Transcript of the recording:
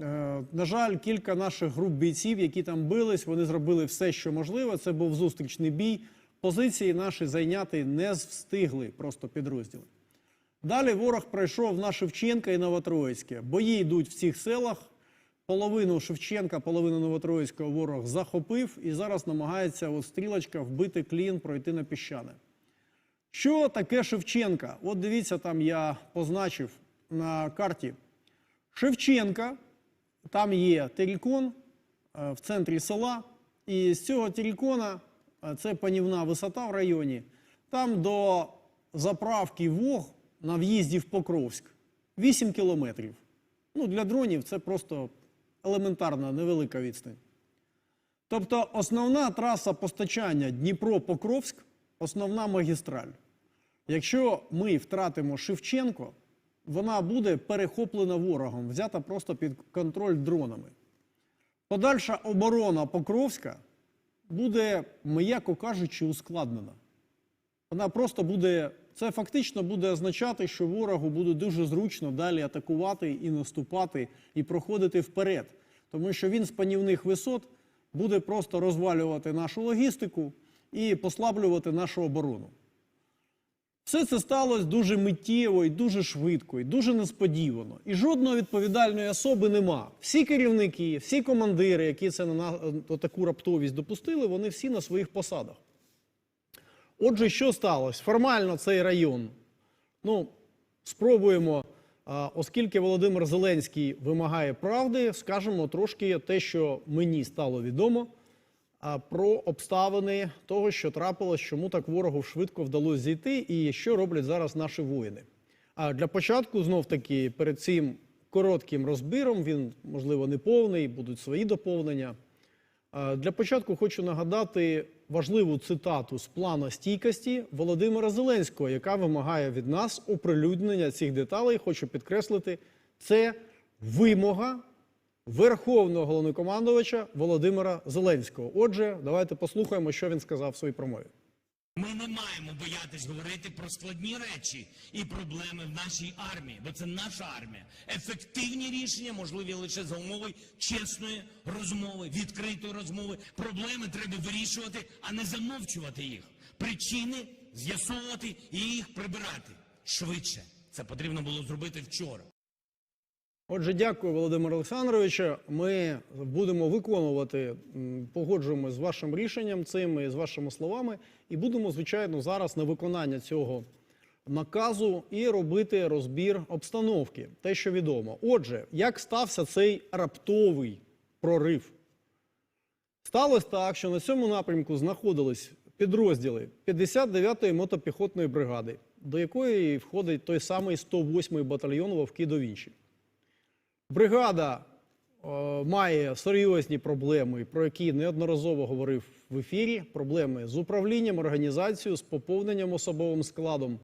Е, На жаль, кілька наших груп бійців, які там бились, вони зробили все, що можливо. Це був зустрічний бій. Позиції наші зайняти не встигли просто підрозділи. Далі ворог пройшов на Шевченка і Новотроїцьке. Бої йдуть в цих селах. Половину Шевченка, половину Новотроїцького ворог захопив і зараз намагається от стрілочка вбити клін, пройти на піщане. Що таке Шевченка? От дивіться, там я позначив на карті. Шевченка, там є терікон е, в центрі села, і з цього терікона, е, це панівна висота в районі, там до заправки ВОГ на в'їзді в Покровськ 8 кілометрів. Ну, для дронів це просто елементарна невелика відстань. Тобто основна траса постачання Дніпро-Покровськ, основна магістраль. Якщо ми втратимо Шевченко, вона буде перехоплена ворогом, взята просто під контроль дронами. Подальша оборона Покровська буде, м'яко кажучи, ускладнена. Вона просто буде, це фактично буде означати, що ворогу буде дуже зручно далі атакувати і наступати, і проходити вперед. Тому що він з панівних висот буде просто розвалювати нашу логістику і послаблювати нашу оборону. Все це сталося дуже миттєво і дуже швидко, і дуже несподівано. І жодної відповідальної особи нема. Всі керівники, всі командири, які це на таку раптовість допустили, вони всі на своїх посадах. Отже, що сталося? Формально цей район. Ну, спробуємо, оскільки Володимир Зеленський вимагає правди, скажемо трошки те, що мені стало відомо про обставини того, що трапилось, чому так ворогу швидко вдалося зійти, і що роблять зараз наші воїни. А для початку, знов таки, перед цим коротким розбіром, він, можливо, не повний, будуть свої доповнення. Для початку хочу нагадати важливу цитату з плану стійкості Володимира Зеленського, яка вимагає від нас оприлюднення цих деталей. Хочу підкреслити, це вимога Верховного головнокомандувача Володимира Зеленського. Отже, давайте послухаємо, що він сказав в своїй промові. Ми не маємо боятись говорити про складні речі і проблеми в нашій армії, бо це наша армія. Ефективні рішення можливі лише за умови чесної розмови, відкритої розмови. Проблеми треба вирішувати, а не замовчувати їх. Причини з'ясовувати і їх прибирати швидше. Це потрібно було зробити вчора. Отже, дякую, Володимир Олександровичу. Ми будемо виконувати, м, погоджуємося з вашим рішенням цим і з вашими словами, і будемо, звичайно, зараз на виконання цього наказу і робити розбір обстановки, те, що відомо. Отже, як стався цей раптовий прорив? Сталося так, що на цьому напрямку знаходились підрозділи 59-ї мотопіхотної бригади, до якої входить той самий 108-й батальйон Вовки до Вінчі. Бригада е, має серйозні проблеми, про які неодноразово говорив в ефірі. Проблеми з управлінням, організацією, з поповненням особовим складом.